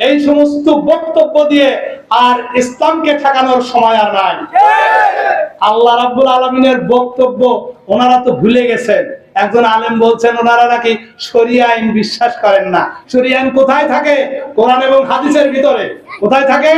এই সমস্ত বক্তব্য দিয়ে আর ইসলামকে ঠেকানোর সময় আর নাই। আল্লাহ রাব্বুল আলমিনের বক্তব্য ওনারা তো ভুলে গেছেন। একজন আলেম বলছেন, ওনারা নাকি সরিয়া আইন বিশ্বাস করেন না। সরিয়া আইন কোথায় থাকে? কোরআন এবং হাদিসের ভিতরে। কোথায় থাকে?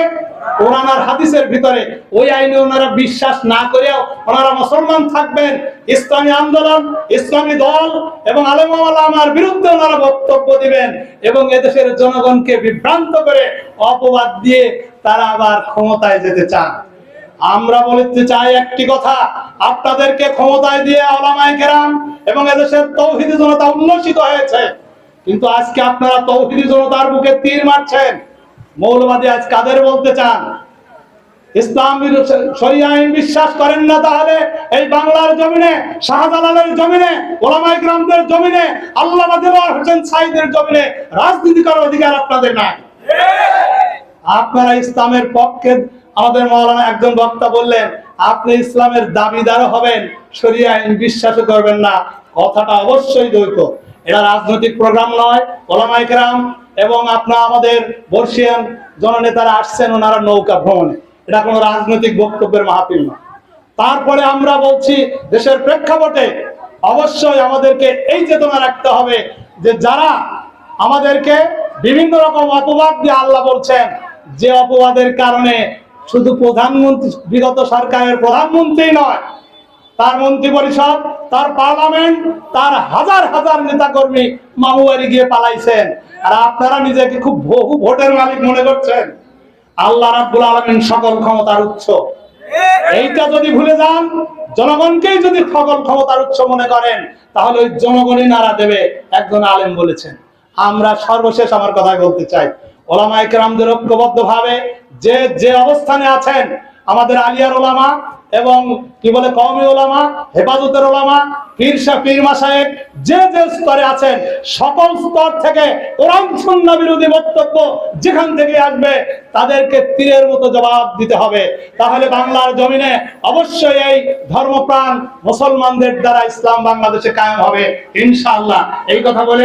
কোরআন আর হাদিসের ভিতরে। ওই আইনে ওনারা বিশ্বাস না করেও ওনারা মুসলমান থাকবেন। ইসলামী আন্দোলন, ইসলামী দল এবং আলেম আমার বিরুদ্ধে ওনারা বক্তব্য দিবেন এবং এদেশের জনগণকে বিভ্রান্ত করে অপবাদ দিয়ে তারা আবার ক্ষমতায় যেতে চান। আমরা বলতে চাই একটি কথা, আপনাদেরকে ক্ষমতায় দিয়ে ওলামায়ে কেরাম এবং এদেশের তৌহিদি জনতা উল্লসিত হয়েছে। কিন্তু আজকে আপনারা তৌহিদি জনতার বুকে তীর মারছেন। মৌলবাদী আজ কাদের বলতে চান? ইসলাম আইন বিশ্বাস করেন না তাহলে এই বাংলার জমিনে, শাহজালালের জমিনে ওলামাই গ্রামদের জমিনে আল্লাহ হোসেন সাইদের জমিনে রাজনীতি করার অধিকার আপনাদের নাই। আপনারা ইসলামের পক্ষে, আমাদের মৌলানা একজন বক্তা বললেন, আপনি ইসলামের দাবিদার হবেন শরিয়া আইন বিশ্বাসও করবেন না, কথাটা অবশ্যই দ্বৈত। এটা রাজনৈতিক প্রোগ্রাম নয় ওলামাই কেরাম এবং আপনার আমাদের বর্ষিয়ান জননেতারা আসছেন ওনারা নৌকা ভ্রমণে। এটা কোনো রাজনৈতিক বক্তব্যের মাহফিল নয় তারপরে আমরা বলছি, দেশের প্রেক্ষাপটে অবশ্যই আমাদেরকে এই চেতনা রাখতে হবে যে যারা আমাদেরকে বিভিন্ন রকম অপবাদ দিয়ে আল্লাহ বলছেন, যে অপবাদের কারণে শুধু প্রধানমন্ত্রী, বিগত সরকারের প্রধানমন্ত্রী নয় তার মন্ত্রী পরিষদ তার পার্লামেন্ট, তার হাজার হাজার নেতাকর্মী মামুবাড়ি গিয়ে পালাইছেন। আর আপনারা নিজেকে খুব বহু ভোটের মালিক মনে করছেন? আল্লাহ রাব্বুল আলামিন সকল ক্ষমতার উৎস। এইটা যদি ভুলে যান, জনগণকেই যদি সকল ক্ষমতার উৎস মনে করেন, তাহলে ওই জনগণই নাড়া দেবে, একজন আলেম বলেছেন। আমরা সর্বশেষ আমার কথাই বলতে চাই, ওলামায়ে কেরামদের ঐক্যবদ্ধ ভাবে যে যে অবস্থানে আছেন, আমাদের আলিয়ার ওলামা এবং কি বলে কওমি ওলামা হেফাজতের ওলামা পীর শাহ, পীর মাসায়েক যে যে স্তরে আছেন, সকল স্তর থেকে কোরআন, সুন্নাহ বিরোধী বক্তব্য যেখান থেকে আসবে, তাদেরকে তীরের মতো জবাব দিতে হবে। তাহলে বাংলার জমিনে অবশ্যই এই ধর্মপ্রাণ মুসলমানদের দ্বারা ইসলাম বাংলাদেশে কায়েম হবে, ইনশাআল্লাহ। এই কথা বলে